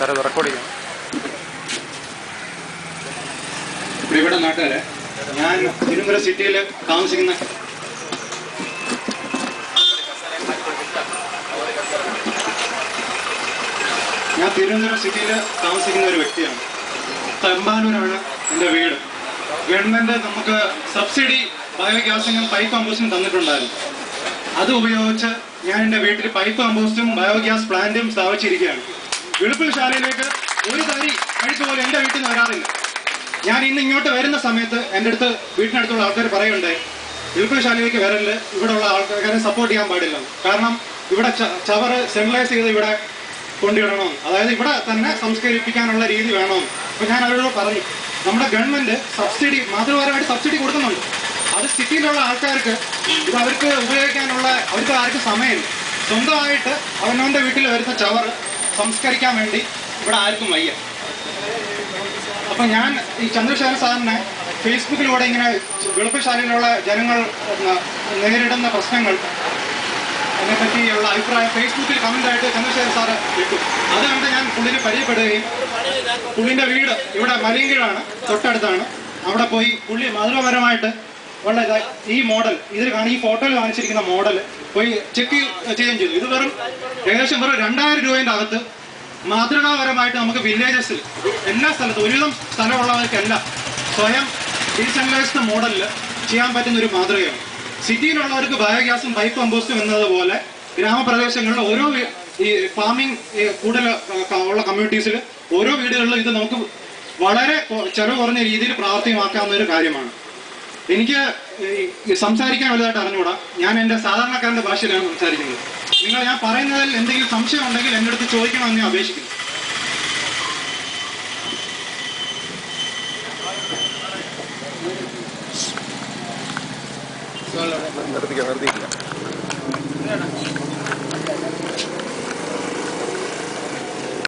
സാറേ ഇത് റെക്കോർഡ് ചെയ്യാം ഇവിടെ നാട്ടുകാരെ ഞാൻ തിരുവനന്തപുരം സിറ്റിയിൽ താമസിക്കുന്ന ഞാൻ തിരുവനന്തപുരം സിറ്റിയിൽ താമസിക്കുന്ന ഒരു വ്യക്തിയാണ്. തമ്പാനൂരാണ് എന്റെ വീട്. ഗവൺമെന്റ് നമുക്ക് സബ്സിഡി ബയോഗ്യാസിനും പൈപ്പ് കമ്പോസ്റ്റിനും തന്നിട്ടുണ്ടായിരുന്നു. അത് ഉപയോഗിച്ച് ഞാൻ എന്റെ വീട്ടിൽ പൈപ്പ് കമ്പോസ്റ്റും ബയോഗ്യാസ് പ്ലാന്റും സ്ഥാപിച്ചിരിക്കുകയാണ്. വെളുപ്പിൽ ശാലയിലേക്ക് ഒരു തരി അഴുക്ക് പോലും എന്റെ വീട്ടിൽ നിന്ന് വരാറില്ല. ഞാൻ ഇന്ന് ഇങ്ങോട്ട് വരുന്ന സമയത്ത് എന്റെ അടുത്ത് വീട്ടിനടുത്തുള്ള ആൾക്കാർ പറയുന്നുണ്ട് വെളുപ്പിൽ ശാലയിലേക്ക് വരൽ ഉള്ള ആൾക്കാരെ സപ്പോർട്ട് ചെയ്യാൻ പാടില്ല. കാരണം ഇവിടെ ചവറ് സെൻട്രലൈസ് ചെയ്ത് ഇവിടെ കൊണ്ടുവിടണം. അതായത് ഇവിടെ തന്നെ സംസ്കരിപ്പിക്കാനുള്ള രീതി വേണം. അപ്പൊ ഞാൻ അവരോട് പറഞ്ഞു നമ്മുടെ ഗവൺമെന്റ് സബ്സിഡി മാതൃപരമായിട്ട് സബ്സിഡി കൊടുക്കുന്നുണ്ട്. അത് സിറ്റിയിലുള്ള ആൾക്കാർക്ക് ഇത് അവർക്ക് ഉപയോഗിക്കാനുള്ള അവർക്ക് ആർക്കും സമയമില്ല. സ്വന്തമായിട്ട് അവനവന്റെ വീട്ടിൽ വരുന്ന ചവറ് സംസ്കരിക്കാൻ വേണ്ടി ഇവിടെ ആർക്കും വയ്യ. അപ്പൊ ഞാൻ ഈ ചന്ദ്രശേഖര സാറിനെ ഫേസ്ബുക്കിലൂടെ ഇങ്ങനെ വെളുപ്പശാലയിലുള്ള ജനങ്ങൾ നേരിടുന്ന പ്രശ്നങ്ങൾ അതിനെപ്പറ്റിയുള്ള അഭിപ്രായം ഫേസ്ബുക്കിൽ കമന്റ് ആയിട്ട് ചന്ദ്രശേഖരൻ സാറ് കിട്ടും അത് കണ്ട് ഞാൻ പുള്ളിനെ പരിചയപ്പെടുകയും പുള്ളിന്റെ വീട് ഇവിടെ മലയങ്കിഴാണ് തൊട്ടടുത്താണ്. അവിടെ പോയി പുള്ളി മാതൃപരമായിട്ട് ഇതാ- ഈ മോഡൽ. ഇതിൽ കാണി ഈ ഫോട്ടോയിൽ കാണിച്ചിരിക്കുന്ന മോഡൽ പോയി ചെക്ക് ചെയ്യുകയും ചെയ്തു. ഇത് വെറും ഏകദേശം വെറും രണ്ടായിരം രൂപയുടെ അകത്ത് മാതൃകാപരമായിട്ട് നമുക്ക് വില്ലേജസിൽ എല്ലാ സ്ഥലത്തും ഒരുവിധം സ്ഥലമുള്ളവർക്കെല്ലാം സ്വയം ഡീസെൻട്രലൈസ്ഡ് മോഡലിൽ ചെയ്യാൻ പറ്റുന്ന ഒരു മാതൃകയാണ്. സിറ്റിയിലുള്ളവർക്ക് ബയോഗ്യാസും പൈപ്പ് കമ്പോസ്റ്റും എന്നതുപോലെ ഗ്രാമപ്രദേശങ്ങളിൽ ഓരോ ഈ ഫാമിംഗ് കൂടുതൽ ഉള്ള കമ്മ്യൂണിറ്റീസിൽ ഓരോ വീടുകളിലും ഇത് നമുക്ക് വളരെ ചെലവ് കുറഞ്ഞ രീതിയിൽ പ്രാവർത്തികമാക്കാവുന്ന ഒരു കാര്യമാണ്. എനിക്ക് സംസാരിക്കാൻ വലുതായിട്ട് അറിഞ്ഞുകൂടാ. ഞാൻ എന്റെ സാധാരണക്കാരന്റെ ഭാഷയിലാണ് സംസാരിക്കുന്നത്. നിങ്ങൾ ഞാൻ പറയുന്നതിൽ എന്തെങ്കിലും സംശയം ഉണ്ടെങ്കിൽ എന്റെ അടുത്ത് ചോദിക്കണമെന്ന് ഞാൻ അപേക്ഷിക്കുന്നു. നിർത്തിക്കാം നിർത്തിക്കാം.